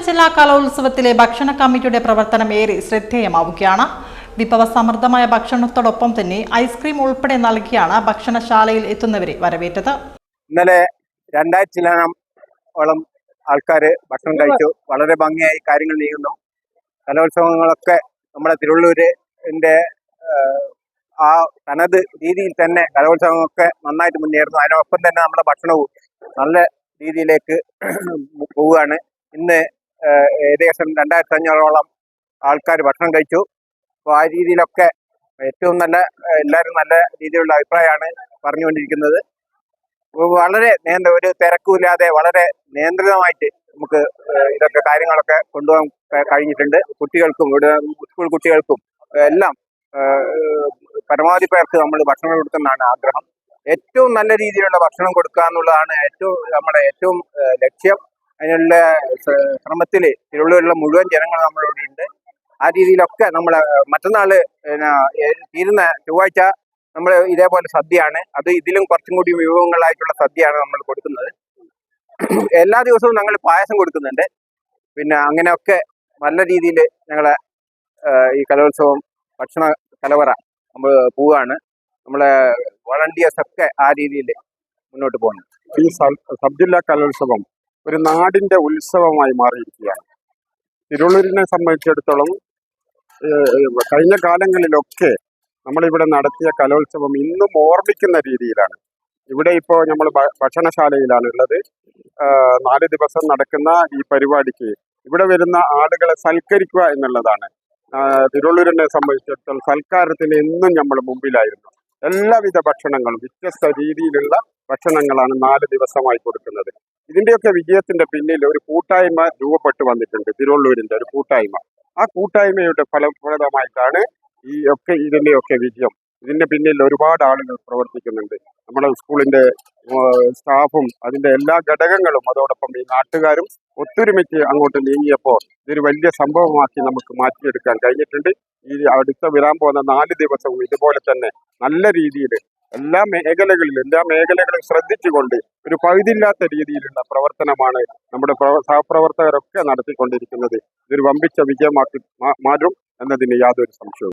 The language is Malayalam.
ഉപജില്ലാ കലോത്സവത്തിലെ ഭക്ഷണ കമ്മിറ്റിയുടെ പ്രവർത്തനം ഏറെ ശ്രദ്ധേയമാവുകയാണ്. വിഭവ സമൃദ്ധമായ ഭക്ഷണത്തോടൊപ്പം തന്നെ ഐസ്ക്രീം ഉൾപ്പെടെ നൽകിയാണ് ഭക്ഷണശാലയിൽ എത്തുന്നവരെ വരവേറ്റത്. ഇന്നലെ രണ്ടായിരത്തിലോളം ആൾക്കാർ ഭക്ഷണം കഴിച്ചു. വളരെ ഭംഗിയായി കാര്യങ്ങൾ നീങ്ങുന്നു. കലോത്സവങ്ങളൊക്കെ നമ്മുടെ തിരുവള്ളൂരിന്റെ ആ തനത് രീതിയിൽ തന്നെ കലോത്സവങ്ങളൊക്കെ നന്നായിട്ട് മുന്നേറുന്നു. അതിനൊപ്പം തന്നെ നമ്മുടെ ഭക്ഷണവും നല്ല രീതിയിലേക്ക് പോവുകയാണ്. ഇന്ന് ഏകദേശം രണ്ടായിരത്തി അഞ്ഞൂറോളം ആൾക്കാർ ഭക്ഷണം കഴിച്ചു. അപ്പോൾ ആ രീതിയിലൊക്കെ ഏറ്റവും നല്ല എല്ലാവരും നല്ല രീതിയിലുള്ള അഭിപ്രായമാണ് പറഞ്ഞുകൊണ്ടിരിക്കുന്നത്. വളരെ നിയന്ത്ര ഒരു തിരക്കുമില്ലാതെ വളരെ നിയന്ത്രിതമായിട്ട് നമുക്ക് ഇതൊക്കെ കാര്യങ്ങളൊക്കെ കൊണ്ടുപോകാൻ കഴിഞ്ഞിട്ടുണ്ട്. കുട്ടികൾക്കും ഇവിടെ സ്കൂൾ കുട്ടികൾക്കും എല്ലാം പരമാവധി പേർക്ക് നമ്മൾ ഭക്ഷണം കൊടുക്കുന്നതാണ് ആഗ്രഹം. ഏറ്റവും നല്ല രീതിയിലുള്ള ഭക്ഷണം കൊടുക്കുക എന്നുള്ളതാണ് ഏറ്റവും നമ്മുടെ ഏറ്റവും ലക്ഷ്യം. അതിനുള്ള ശ്രമത്തിൽ ശ്രമത്തിൽ തിരുവള്ളൂരിലുള്ള മുഴുവൻ ജനങ്ങൾ നമ്മളോട് ഉണ്ട്. ആ രീതിയിലൊക്കെ നമ്മൾ മറ്റന്നാൾ തീരുന്ന ചൊവ്വാഴ്ച നമ്മൾ ഇതേപോലെ സദ്യയാണ്. അത് ഇതിലും കുറച്ചും കൂടി വിഭവങ്ങളായിട്ടുള്ള സദ്യയാണ് നമ്മൾ കൊടുക്കുന്നത്. എല്ലാ ദിവസവും ഞങ്ങൾ പായസം കൊടുക്കുന്നുണ്ട്. പിന്നെ അങ്ങനെയൊക്കെ നല്ല രീതിയിൽ ഞങ്ങളെ ഈ കലോത്സവം ഭക്ഷണ കലവറ നമ്മൾ പോവുകയാണ് നമ്മളെ വളണ്ടിയേഴ്സ് ഒക്കെ ആ രീതിയിൽ മുന്നോട്ട് പോകുന്നു ഈ സബ്ജില്ലാ സബ് ജില്ലാ കലോത്സവം ഒരു നാടിന്റെ ഉത്സവമായി മാറിയിരിക്കുകയാണ്. തിരുവള്ളൂരിനെ സംബന്ധിച്ചിടത്തോളം കഴിഞ്ഞ കാലങ്ങളിലൊക്കെ നമ്മളിവിടെ നടത്തിയ കലോത്സവം ഇന്നും ഓർമ്മിക്കുന്ന രീതിയിലാണ്. ഇവിടെ ഇപ്പോൾ നമ്മൾ ഭക്ഷണശാലയിലാണ് ഉള്ളത് നാല് ദിവസം നടക്കുന്ന ഈ പരിപാടിക്ക് ഇവിടെ വരുന്ന ആളുകളെ സൽക്കരിക്കുക എന്നുള്ളതാണ്. തിരുവള്ളൂരിനെ സംബന്ധിച്ചിടത്തോളം സൽക്കാരത്തിന് എന്നും നമ്മൾ മുമ്പിലായിരുന്നു. എല്ലാവിധ ഭക്ഷണങ്ങളും വ്യത്യസ്ത രീതിയിലുള്ള ഭക്ഷണങ്ങളാണ് നാല് ദിവസമായി കൊടുക്കുന്നത്. ഇതിന്റെയൊക്കെ വിജയത്തിന്റെ പിന്നിൽ ഒരു കൂട്ടായ്മ രൂപപ്പെട്ടു വന്നിട്ടുണ്ട് തിരുവള്ളൂരിന്റെ ഒരു കൂട്ടായ്മ. ആ കൂട്ടായ്മയുടെ ഫലപ്രദമായിട്ടാണ് ഈ ഒക്കെ ഇതിന്റെയൊക്കെ വിജയം. ഇതിന്റെ പിന്നിൽ ഒരുപാട് ആളുകൾ പ്രവർത്തിക്കുന്നുണ്ട്. നമ്മുടെ സ്കൂളിന്റെ സ്റ്റാഫും അതിന്റെ എല്ലാ ഘടകങ്ങളും അതോടൊപ്പം ഈ നാട്ടുകാരും ഒത്തൊരുമിച്ച് അങ്ങോട്ട് നീങ്ങിയപ്പോൾ ഇതൊരു വലിയ സംഭവമാക്കി നമുക്ക് മാറ്റിയെടുക്കാൻ കഴിഞ്ഞിട്ടുണ്ട്. ഈ അടുത്ത വരാൻ പോകുന്ന നാല് ദിവസവും ഇതുപോലെ തന്നെ നല്ല രീതിയിൽ എല്ലാ മേഖലകളിലും എല്ലാ മേഖലകളും ശ്രദ്ധിച്ചുകൊണ്ട് ഒരു പഴുതില്ലാത്ത രീതിയിലുള്ള പ്രവർത്തനമാണ് നമ്മുടെ പ്രവ- സഹപ്രവർത്തകരൊക്കെ നടത്തിക്കൊണ്ടിരിക്കുന്നത്. ഇതൊരു വമ്പിച്ച വിജയമാക്കി മാറും എന്നതിന് യാതൊരു സംശയവും